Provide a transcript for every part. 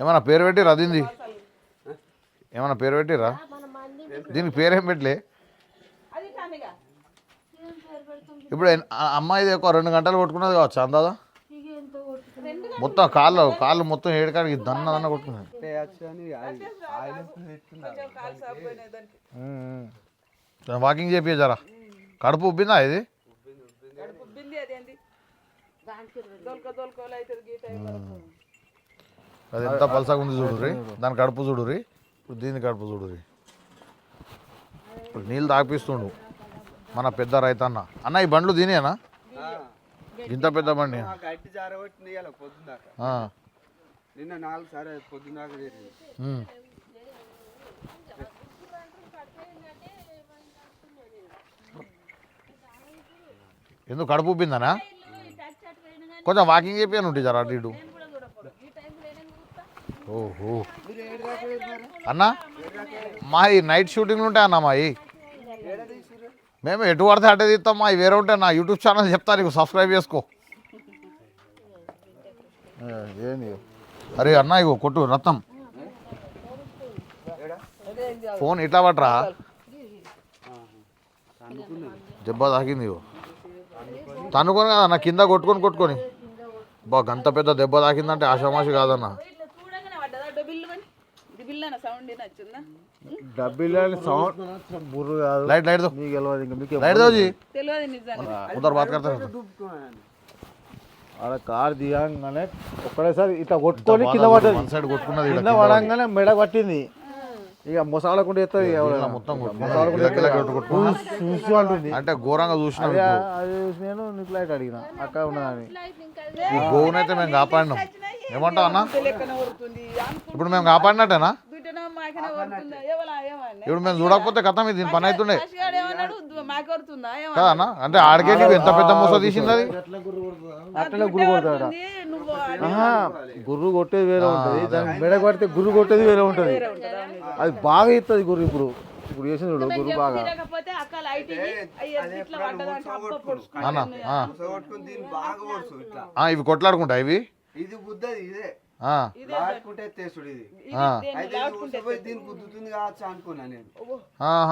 ఏమన్నా పేరు పెట్టిరా దీనిది ఏమన్నా పేరు పెట్టిరా? దీనికి పేరేం పెట్టలే? ఇప్పుడు అమ్మాయిది ఒక రెండు గంటలు కొట్టుకున్నది కావచ్చు అందాదా? మొత్తం కాళ్ళు కాళ్ళు మొత్తం ఏడుకాడికి దన్న దన్న దానికి వాకింగ్ చేపి జరా కడుపు ఉబ్బిందా ఇది? కడుపు ఉబ్బింది అదేంది దొలక దొలకలు అవుతుంది గీట అది ఎంత పలసగా ఉంది చూడుర్రి. దాని కడుపు చూడుర్రి. ఇప్పుడు దీని కడుపు చూడుర్రి. ఇప్పుడు నీళ్ళు తాగిపిస్తుండు మన పెద్ద రైతన్న. అన్న ఈ బండ్లు దీనేనా ఇంత పెద్ద బండి నిన్న నాలుగు సార్లు పొద్దున్నాక ఎందుకు కడుపు ఉబ్బిందనా కొంచెం వాకింగ్ చెప్పాను ఉంటే జరా అటు ఇటు. ఓహో. అన్న మాది నైట్ షూటింగ్లు ఉంటాయి అన్న మావి మేము ఎటు పడితే అటే తీస్తాం మా వేరే ఉంటే నా యూట్యూబ్ ఛానల్ చెప్తా నీకు సబ్స్క్రైబ్ చేసుకో. ఏంది? అరే అన్న ఇగో కొట్టు రత్నం. ఫోన్ ఇట్లా పట్టరా? దెబ్బ తాకింది ఇగో. తనుకొని కదా నా కింద కొట్టుకొని కొట్టుకొని. బా గంత పెద్ద దెబ్బ తాకిందంటే ఆషామాషి కాదన్న. లైట్ లైట్ లైట్ కార్ ఒక్కడేసారి ఇట్లా కొట్టుకొని కింద పడ్డది. కింద పడంగానే మెడ పట్టింది. ఇక మొసాలకుండా ఎత్తుంది. మొత్తం. చూసి అంటే ఘోరంగా చూసినాం అదే చూసి నేను నీకు లైట్ అడిగిన. అక్కడ ఉన్నదని. ఈ గోవునైతే మేము కాపాడినాం. ఏమంటావు అన్న? ఇప్పుడు మేము కాపాడినట్టేనా? ఇప్పుడు మేము చూడకపోతే కథ ఇది దీని పని అవుతుండే. కదా అన్న అంటే ఆడికే నీకు ఎంత పెద్ద మూస తీసింది అది? అట్లనే గురు కొడతాడు నువ్వు గుర్రు కొట్టేది వేరే ఉంటది. దానికి మెడ కొడితే గుర్రు కొట్టేది వేరే ఉంటది. అది బాగా ఇస్తుంది గుర్రు ఇప్పుడు. ఇప్పుడు చేసింది చూడు గుర్రు బాగా. అన్న ఆ. కొట్టుకుని దీన్ని బాగా కొడుచు ఇట్లా. ఆ, ఇవి కొట్లాడుకుంటా ఇవి? ఇది గుద్దది ఇదే.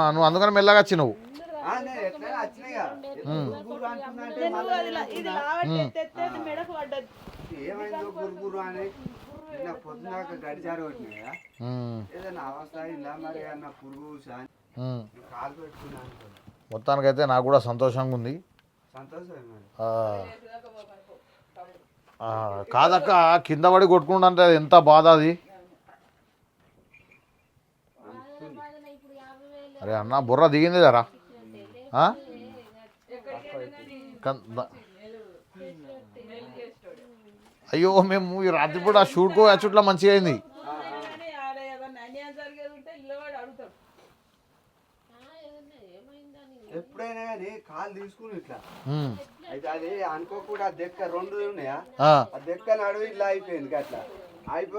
నువ్వు అందుకని మెల్లగా అంటే నువ్వు ఏమైందో అని ఏదైనా అవస్థ ఇలా మరి అన్న పురుగు. కాలు మొత్తానికైతే నాకు కూడా సంతోషంగా ఉంది. ఆ, కాదక్క కింద పడి కొట్టుకుంటే అది ఎంత బాధ అది? అరే అన్న బుర్ర దిగింది జరా అయ్యో మేము ఈ రాత్రిపూట షూట్కో అచ్చుట్లా మంచిగా అయింది. ఎప్పుడైనా కానీ కాలు తీసుకుని ఇట్లా. అయితే అది అనుకోకుండా దెక్క రెండు ఉన్నాయా? ఆ, దెక్క నడువు ఇల్లు అయిపోయింది అట్లా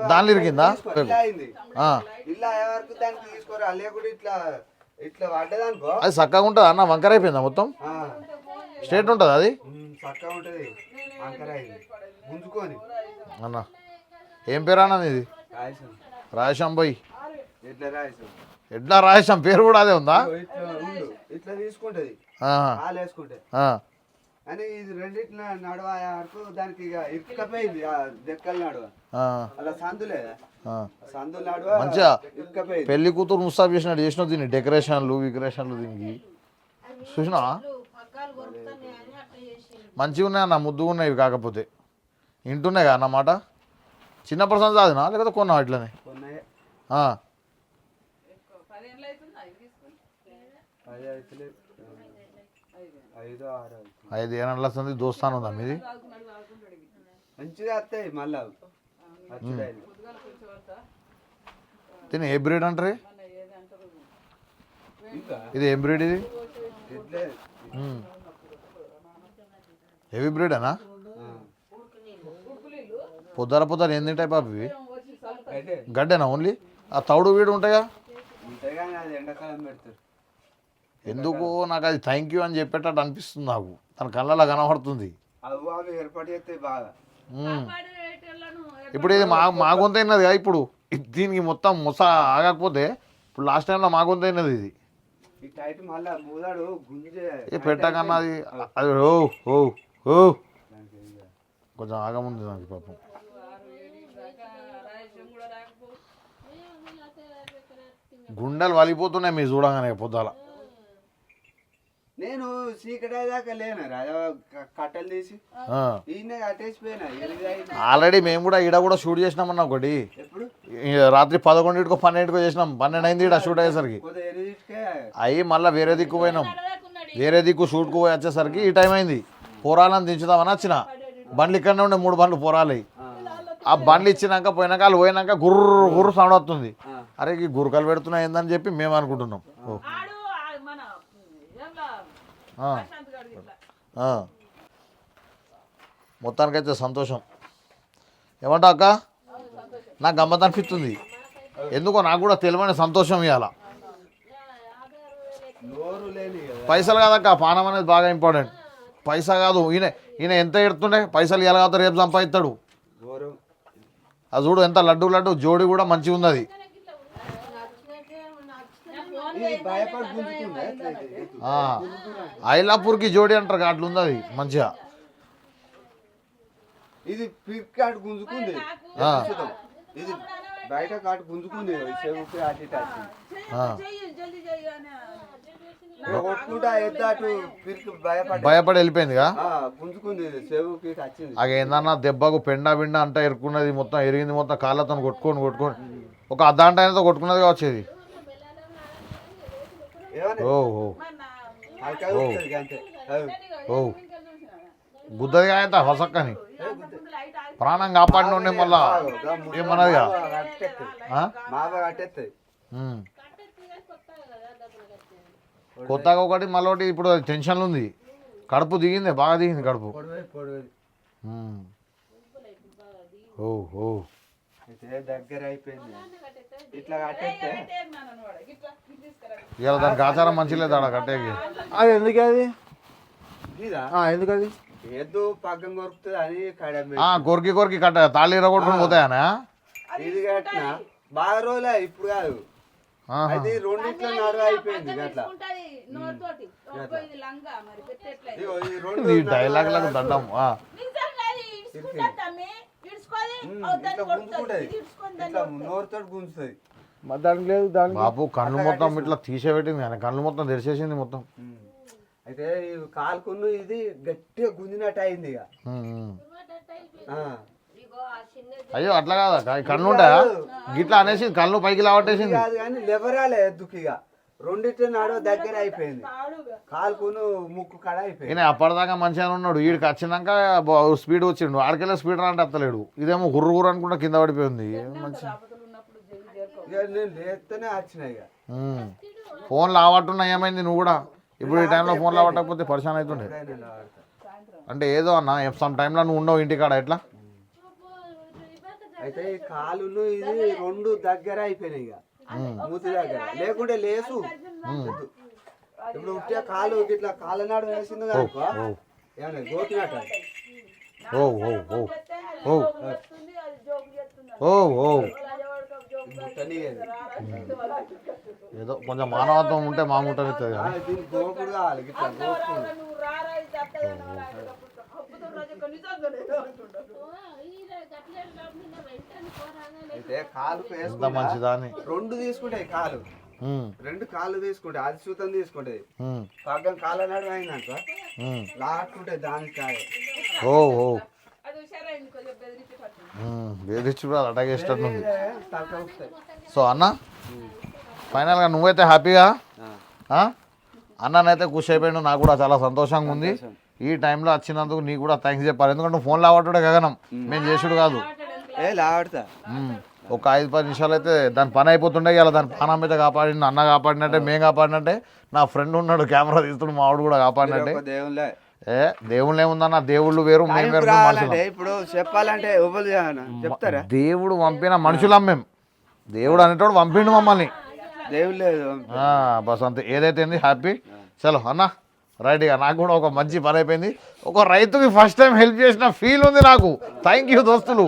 దానిలో ఇరికిందా? తీసుకో- ఇల్లు అయింది. ఆ. ఇల్లు అయ్యే వరకు దానికి తీసుకోరా ఇట్లా ఇట్లా పడ్డదనుకో అది చక్కగా ఉంటుందా? అన్న వంకర అయిపోయిందా మొత్తం? స్ట్రేట్ ఉంటుంది అది? చక్కగా ఉంటది. అంకర అయింది. గుంజుకొని అన్న ఏం పేరు అన్న ఇది ఇట్లా రాయసం. పేరు కూడా అదే ఉందా? ఇట్లా తీసుకుంటది. వేసుకుంటే. ఆ. అని ఇది రెండిట్ల నడవ అయ్యే వరకు దానికి ఇక ఇరుక్కపోయింది ఆ దెక్కల నడువ. ఆ. అలా సందు లేదా సందు నడువ మంచిగా ఇరుక్కపోయింది పెళ్ళి కూతురు ముస్తాబ్ చేసినట్టు చేసినావు దీన్ని డెకరేషన్లు వికరేషన్లు దీనికి. చూసినా మంచిగా ఉన్నాయి అన్న ముద్దుగా ఉన్నాయి ఇవి కాకపోతే. ఇంటున్నాయి కదా అన్నమాట చిన్న పర్సన్ చాదినా లేకపోతే కొన్నావు ఇట్లనే కొన్నాయి ఆ. పదేళ్ళు అవుతుందా ఇది తీసుకుని అది అయితే ఐదు ఏళ్ళ వస్తుంది దోస్తాను ఉందా మీది? మంచిగా వస్తాయి మళ్ళా. ఏ బ్రీడ్ అంటారు? ఇది ఏం బ్రీడ్ ఇది? హెవీ బ్రీడ్ అనా ఆ. పొద్దుర పొద్దుర ఎన్ని టైప్ ఆఫ్ ఇవి? అయితే గడ్డేనా ఓన్లీ? ఆ తౌడు వీడు ఉంటాయా? అది ఎండాకాలం పెడతారు. ఎందుకు? నాకు అది థ్యాంక్ యూ అని చెప్పేటట్టు అనిపిస్తుంది నాకు. తన కళ్ళలో కనబడుతుంది. అవి అవి ఏర్పాటు చేస్తే బాగా. ఉమ్. పాడేటోళ్ళను ఇప్పుడు ఇది మా మా గొంతు అయినది కదా ఇప్పుడు. దీనికి మొత్తం ముస ఆగకపోతే ఇప్పుడు లాస్ట్ టైంలో మా గొంతు అయినది ఇది. పెట్టకన్నా అది అది ఓ ఓ ఓ. కొంచెం ఆగముంది నాకు పాపం ఆరు ఏడు దాకా రాయసం కూడా రాకపో గుండెలు వలిపోతున్నాయి మీరు చూడగానే పొద్దాల నేను చీకటి దాకా లేను కట్టెలు తీసి ఆల్రెడీ మేము కూడా ఈడ కూడా షూట్ చేసినామన్న ఒకటి. ఎప్పుడు? ఈ రాత్రి పదకొండింటికో పన్నెండుకో చేసినాం. పన్నెండు అయింది ఈడ షూట్ అయ్యేసరికి అయ్యి మళ్ళీ వేరే దిక్కు పోయినాం. వేరే దిక్కు షూట్కు పోయి వచ్చేసరికి ఈ టైం అయింది. పోరాలని దించుదామని వచ్చిన. బండ్లు ఇక్కడనే ఉండే మూడు బండ్లు పోరాలి. ఆ. బండ్లు ఇచ్చినాక పోయినాక వాళ్ళు పోయినాక గుర్రు గుర్రు సౌండ్ వస్తుంది. అరే ఈ గురకలు పెడుతున్నా ఏందని చెప్పి మేము అనుకుంటున్నాం. ఓ. ఆడు ఆ మన ఏంలా ఆ, ప్రశాంత్ గాడు ఇట్లా ఆ. మొత్తానికైతే సంతోషం. ఏమంటా అక్క? నాకు గమ్మత్ అనిపిస్తుంది ఎందుకో నాకు కూడా తెలియని సంతోషం కదా పైసలు కాదక్క పానం అనేది బాగా ఇంపార్టెంట్. పైసా కాదు ఈయన ఈయన ఎంత ఎడుతుండే? పైసలు ఇవ్వాలి కాదు రేపు సంపాదిస్తాడు. అది చూడు ఎంత లడ్డు లడ్డు జోడి కూడా మంచిగా ఉంది అది ఇది భయపడి గుంజుకుందా ఎట్లా ఇది? ఆ, ఐలాపూర్కి జోడి అంటారు అట్లా ఉంది అది మంచిగా. ఇది పిక్ కాటు గుంజుకుంది. ఇది బయట కాటు గుంజుకుంది. చెవుకి అటు ఇటు భయపడి వెళ్ళిపోయిందిగా? ఇది ఏందన్నా దెబ్బకు పెండా బిండ అంతా ఎరుకున్నది మొత్తం ఎరిగింది మొత్తం కాళ్ళతో కొట్టుకొని కొట్టుకొని. ఒక అయినతో కొట్టుకున్నది వచ్చేది ఏమని ఓ ఓ. ఓ. గుద్దది కాయంత హొసక్కని. ప్రాణం కాపాడిన మళ్ళా. ఏమన్నదిగా? ఉమ్. కొత్తగా ఒకటి మళ్ళీ ఒకటి ఇప్పుడు టెన్షన్లు ఉంది. కడుపు దిగింది బాగా దిగింది కడుపు. పొడవే పొడవే ఉమ్. ఓ ఓ. అయితే దగ్గర అయిపోయింది. ఇట్లా కట్టేస్తే? ఇవాళ దానికి ఆచారం మంచి లేదు ఆడ కట్టేకి. అది ఎందుకు అది? ఎందుకు అది? ఎద్దు పక్కన కొరుకుతుంది అని కడమే ఆ, కొరికి కొరికి కట్ట తాళి ఇరగొట్టుకుని పోతాయనా? ఇది కట్టిన? బాగా రోజులే ఇప్పుడు కాదు. ఈ రెండిట్లో నడువ అయిపోయింది అట్లా లంగా ఈ రెండు ఈ డైలాగ్లకు దండం మరి దానికి లేదు దానికి బాబు కళ్ళు మొత్తం ఇట్లా తీసేపెట్టింది కానీ కళ్ళు మొత్తం తెరిచేసింది మొత్తం. అయితే కాలుకున్న ఇది గట్టిగా గుంజినట్టు అయింది ఇక. అయ్యో అట్లా కాదా కళ్ళు ఉంటాయా గిట్లా అనేసి కళ్ళు పైకి లావట్టేసింది కాదు కానీ లెవరాలే ఎద్దుకి ఇక రెండిట్లో నడువ దగ్గర అయిపోయింది. కాలుకును ముక్కు కడ అయిపోయింది. అప్పటిదాకా మంచిగా ఉన్నాడు. వీడికి వచ్చినాక స్పీడ్ వచ్చిండు. ఆడికెళ్ళే స్పీడ్ రా అంటే అత్తలేడు. ఇదేమో గుర్రు గుర్రు అనుకుంటా కింద పడిపోయింది. మంచి నేను లేస్తేనే ఇక. ఫోన్ లావట్టున్నా ఏమైంది నువ్వు కూడా? ఇప్పుడు ఈ టైంలో ఫోన్ లావట్టకపోతే పరిశాన్ అవుతుండే. అంటే ఏదో అన్న సమ్ టైంలో నువ్వు ఉండవు ఇంటికాడ ఎట్లా? అయితే ఈ కాలును ఇది రెండు దగ్గర అయిపోయినాయి ఇక. మూతి దగ్గర. లేకుంటే లేసు. ఇప్పుడు ఉంటే కాలు ఇట్లా కాలనాడు వేసింది ఏమన్నా గోపినట్టు అది. ఓ. ఏది. కొంచెం మానవత్వం ఉంటే మా ముట్టనిస్తుంది ఆ, దీనికి గోపుడు కావాలి అయితే కాలు ఎంత వేసుకుంటా మంచిదా అని రెండు తీసుకుంటాయి కాలు. రెండు కాళ్ళు తీసుకుంటాయి అది సూతం తీసుకుంటాయి ఉమ్, పగ్గం కాలనాడు అయిందంట. ఉమ్. లాక్కుంటాయి దానికి కాదు. ఓ ఓ. బెదిరించి అటాక్ సో అన్న? ఫైనల్గా నువ్వైతే హ్యాపీగా? ఆ? అన్ననైతే ఖుషి అయిపోయాడు. నాకు కూడా చాలా సంతోషంగా ఉంది. ఈ టైంలో వచ్చినందుకు నీకు కూడా థ్యాంక్స్ చెప్పాలి. ఎందుకంటే నువ్వు ఫోన్ లావట్టుడే గగనం. మేము. చేసుడు కాదు. ఏ ఒక ఐదు పది నిమిషాలు అయితే దాని పని అయిపోతుండే ఇలా దాని పానం అయితే కాపాడింది అన్న కాపాడినట్టే మేము కాపాడినట్టే. నా ఫ్రెండ్ ఉన్నాడు కెమెరా తీస్తుడు మా ఆవిడ కూడా కాపాడినట్టే. దేవుళ్ళే. ఏ దేవుళ్ళు ఏముందన్న దేవుళ్ళు వేరు మేము వేరు. ఇప్పుడు చెప్పాలంటే చెప్తారా? దేవుడు పంపిన మనుషులం మేము దేవుడు అనేటోడు పంపిండు మమ్మల్ని. ఏం లేదు బస్ అంతే ఏదైతే ఏంది హ్యాపీ? చలో అన్న. రైట్ ఇక నాకు కూడా ఒక మంచి పని అయిపోయింది. ఒక రైతుకి ఫస్ట్ టైం హెల్ప్ చేసిన ఫీల్ ఉంది నాకు. థ్యాంక్ యూ దోస్తులు.